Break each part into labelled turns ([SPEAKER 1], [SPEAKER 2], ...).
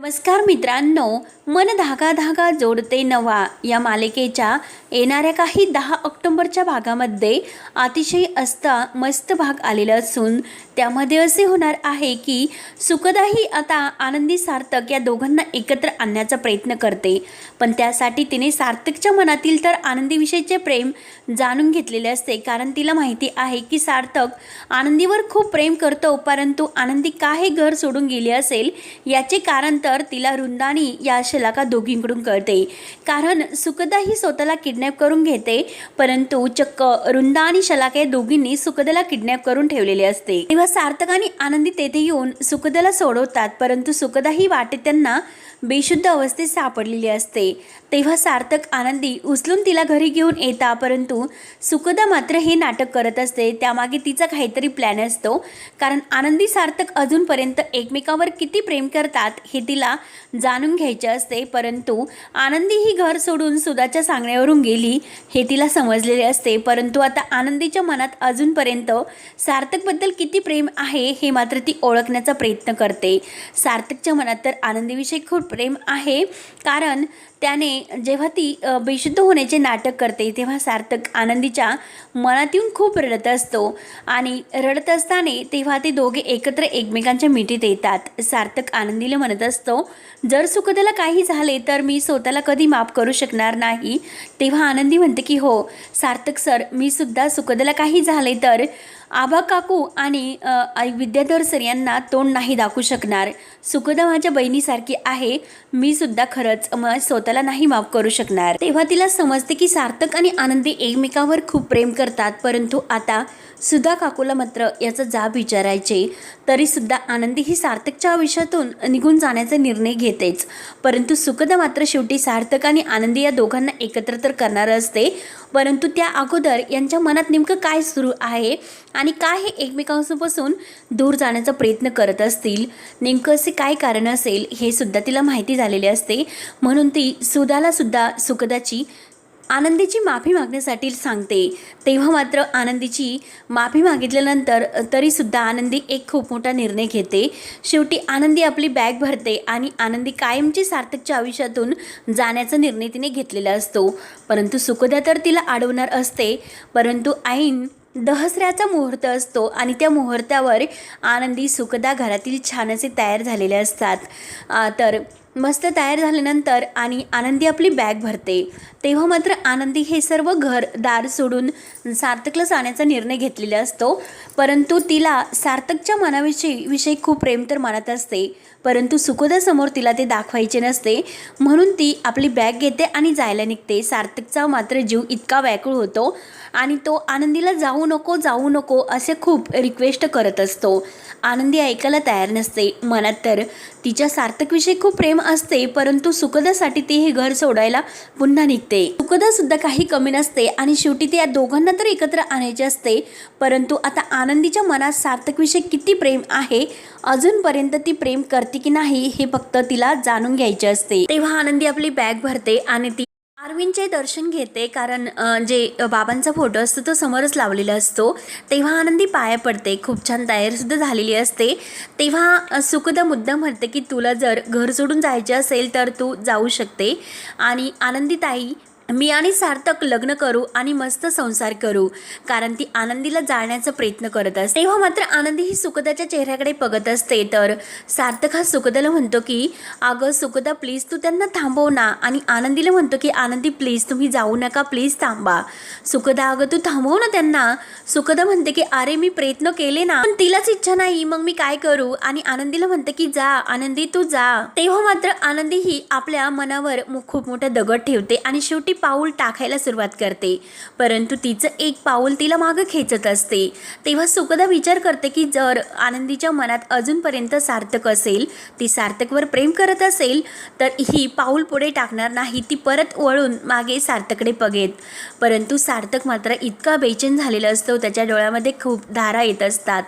[SPEAKER 1] नमस्कार मित्रांनो मन धागा धागा जोडते नवा. या मालिकेच्या येणाऱ्या काही दहा ऑक्टोंबरच्या भागामध्ये अतिशय असता मस्त भाग आलेला असून त्यामध्ये असे होणार आहे की सुखदाही आता आनंदी सार्थक या दोघांना एकत्र आणण्याचा प्रयत्न करते. पण त्यासाठी तिने सार्थकच्या मनातील तर आनंदीविषयीचे प्रेम जाणून घेतलेले असते. कारण तिला माहिती आहे की सार्थक आनंदीवर खूप प्रेम करतो परंतु आनंदी का हे घर सोडून गेली असेल याचे कारण तर तर तिला रुंदानी या शलाका दोघींकडून कळते. कारण सुखदा ही स्वतःला किडनॅप करून घेते परंतु चक्क रुंदा आणि शलाका या दोघींनी सुखदला किडनॅप करून ठेवलेले असते. तेव्हा सार्थक आणि आनंदी तेथे येऊन सुखदला सोडवतात परंतु सुखदा ही वाटेत त्यांना बेशुद्ध अवस्थेत सापडलेली असते. तेव्हा सार्थक आनंदी उचलून तिला घरी घेऊन येता परंतु सुखदा मात्र हे नाटक करत असते. त्यामागे तिचा काहीतरी प्लॅन असतो. कारण आनंदी सार्थक अजूनपर्यंत एकमेकावर किती प्रेम करतात हे तिला जाणून घ्यायचे असते परंतु आनंदी ही घर सोडून सुधाच्या सांगण्यावरून गेली हे तिला समजलेले असते. परंतु आता आनंदीच्या मनात अजूनपर्यंत सार्थकबद्दल किती प्रेम आहे हे मात्र ती ओळखण्याचा प्रयत्न करते. सार्थकच्या मनात तर आनंदीविषयी खूप प्रेम आहे कारण त्याने जेव्हा ती बेशुद्ध होण्याचे नाटक करते तेव्हा सार्थक आनंदीच्या मनात येऊन खूप रडत असतो आणि रडत असताना तेव्हा ते दोघे एकत्र एकमेकांच्या मिठीत येतात. सार्थक आनंदीला म्हणत असतो जर सुखदला काही झाले तर मी स्वतःला कधी माफ करू शकणार नाही. तेव्हा आनंदी म्हणते की हो सार्थक सर मी सुद्धा सुखदाला काही झाले तर आबा काकू आणि विद्याधर सर यांना तोंड नाही दाखवू शकणार. सुखदा माझ्या बहिणीसारखी आहे. मी सुद्धा खरंच मग स्वतःला नाही माफ करू शकणार. तेव्हा तिला समजते की सार्थक आणि आनंदी एकमेकावर खूप प्रेम करतात. परंतु आता सुधा काकूला मात्र याचा जाब विचारायचे. तरीसुद्धा आनंदी ही सार्थकच्या आयुष्यातून निघून जाण्याचा निर्णय घेतेच. परंतु सुखदा मात्र शेवटी सार्थक आणि आनंदी या दोघांना एकत्र तर करणार असते. परंतु त्या अगोदर यांच्या मनात नेमकं काय सुरू आहे? आणि काय हे एकमेकांपासून दूर जाण्याचा प्रयत्न करत असतील? नेमकं असे काय कारण असेल? हे सुद्धा तिला माहिती झालेले असते. म्हणून ती सुधाला सुद्धा सुखदाची आनंदीची माफी मागण्यासाठी सांगते. तेव्हा मात्र आनंदीची माफी मागितल्यानंतर तरीसुद्धा आनंदी एक खूप मोठा निर्णय घेते. शेवटी आनंदी आपली बॅग भरते आणि आनंदी कायमची सार्थकच्या आयुष्यातून जाण्याचा निर्णय तिने घेतलेला असतो. परंतु सुखदा तर तिला अडवणार असते. परंतु ऐन दहसऱ्याचा मुहूर्त असतो आणि त्या मुहूर्तावर आनंदी सुखदा घरातील छान असे तयार झालेले असतात. तर मस्त तयार झाल्यानंतर आणि आनंदी आपली बॅग भरते. तेव्हा मात्र आनंदी हे सर्व घर दार सोडून सार्थकला जाण्याचा निर्णय घेतलेला असतो. परंतु तिला सार्थकच्या मनाविषयी विषयी खूप प्रेम तर मनात असते. परंतु सुखोदासमोर तिला ते दाखवायचे नसते. म्हणून ती आपली बॅग घेते आणि जायला निघते. सार्थकचा मात्र जीव इतका व्याकुळ होतो आणि तो आनंदीला जाऊ नको जाऊ नको असे खूप रिक्वेस्ट करत असतो. आनंदी ऐकायला तयार नसते. मनात तर तिच्या सार्थकविषयी खूप प्रेम असते परंतु सुखदासाठी ती हे घर सोडायला पुन्हा निघते. सुखदा सुद्धा काही कमी नसते आणि शेवटी ते या दोघांना तर एकत्र आणायचे असते. परंतु आता आनंदीच्या मनात सार्थकविषयी किती प्रेम आहे अजूनपर्यंत ती प्रेम करते की नाही हे फक्त तिला जाणून घ्यायचे असते. तेव्हा आनंदी आपली बॅग भरते आणि ती अरविंदचे दर्शन घेते कारण जे बाबांचा फोटो असतो तो समोरच लावलेला असतो. तेव्हा आनंदी पाया पडते खूप छान तयारीसुद्धा झालेली असते. तेव्हा सुखद सुखदा मुद्दा म्हणते की तुला जर घर सोडून जायचे असेल तर तू जाऊ शकते. आणि आनंदी ताई मी आणि सार्थक लग्न करू आणि मस्त संसार करू कारण ती आनंदीला जाळण्याचा प्रयत्न करत असते. तेव्हा मात्र आनंदी ही सुखदाच्या चेहऱ्याकडे बघत असते. तर सार्थक हा सुखदाला म्हणतो की अगं सुखदा प्लीज तू त्यांना थांबव ना. आणि आनंदीला म्हणतो की आनंदी प्लीज तुम्ही जाऊ नका प्लीज थांबा. सुखदा अगं तू थांबव ना त्यांना. सुखदा म्हणते की अरे मी प्रयत्न केले ना पण तिलाच इच्छा नाही. मग मी काय करू? आणि आनंदीला म्हणते की जा आनंदी तू जा. तेव्हा मात्र आनंदी ही आपल्या मनावर खूप मोठा दगड ठेवते आणि शेवटी पाऊल टाकायला सुरुवात करते. परंतु तिचं एक पाऊल तिला मागं खेचत असते. तेव्हा सुखदा विचार करते की जर आनंदीच्या मनात अजूनपर्यंत सार्थक असेल ती सार्थकवर प्रेम करत असेल तर ही पाऊल पुढे टाकणार नाही ती परत वळून मागे सार्थकडे बघेत परंतु सार्थक मात्र इतका बेचैन झालेला असतो त्याच्या डोळ्यामध्ये खूप धारा येत असतात.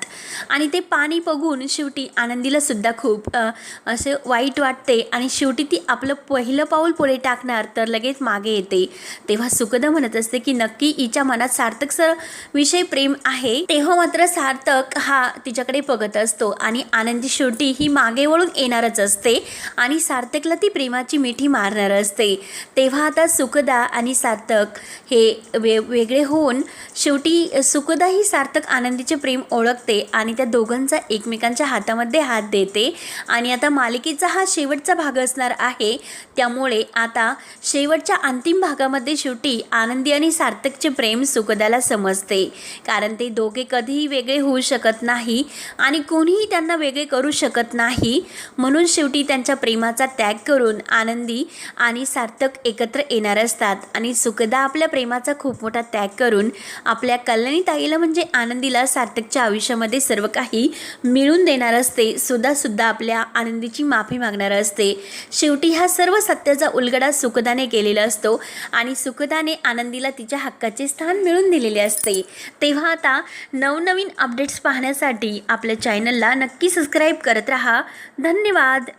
[SPEAKER 1] आणि ते पाणी बघून शेवटी आनंदीला सुद्धा खूप असे वाईट वाटते आणि शेवटी ती आपलं पहिलं पाऊल पुढे टाकणार तर लगेच मागे येते. असते तेव्हा सुखदा म्हणत असते की नक्की हिच्या मनात सार्थक सर विषयी प्रेम आहे. तेव्हा मात्र सार्थक हा तिच्याकडे बघत असतो आणि आनंदी शेवटी ही मागे वळून येणारच असते आणि सार्थकला ती प्रेमाची मिठी मारणार असते. तेव्हा आता सुखदा आणि सार्थक हे वे वेगळे होऊन शेवटी सुखदा ही सार्थक आनंदीचे प्रेम ओळखते आणि त्या दोघांचा एकमेकांच्या हातामध्ये हात देते आणि आता मालिकेचा हा शेवटचा भाग असणार आहे. त्यामुळे आता शेवटच्या अंतिम भाग भागामध्ये शेवटी आनंदी आणि सार्थकचे प्रेम सुखदाला समजते. कारण ते दोघे कधीही वेगळे होऊ शकत नाही आणि कोणीही त्यांना वेगळे करू शकत नाही. म्हणून शेवटी त्यांच्या प्रेमाचा त्याग करून आनंदी आणि सार्थक एकत्र येणार असतात आणि सुखदा आपल्या प्रेमाचा खूप मोठा त्याग करून आपल्या कल्याणी ताईला म्हणजे आनंदीला सार्थकच्या आयुष्यामध्ये सर्व काही मिळून देणार असते. सुद्धासुद्धा आपल्या आनंदीची माफी मागणार असते. शेवटी हा सर्व सत्याचा उलगडा सुखदाने केलेला असतो. आणि सुखदाने आनंदीला तिच्या हक्काचे स्थान मिळून दिलेले असते. तेव्हा आता नवनवीन अपडेट्स पाहण्यासाठी आपल्या चॅनलला नक्की सबस्क्राईब करत राहा. धन्यवाद.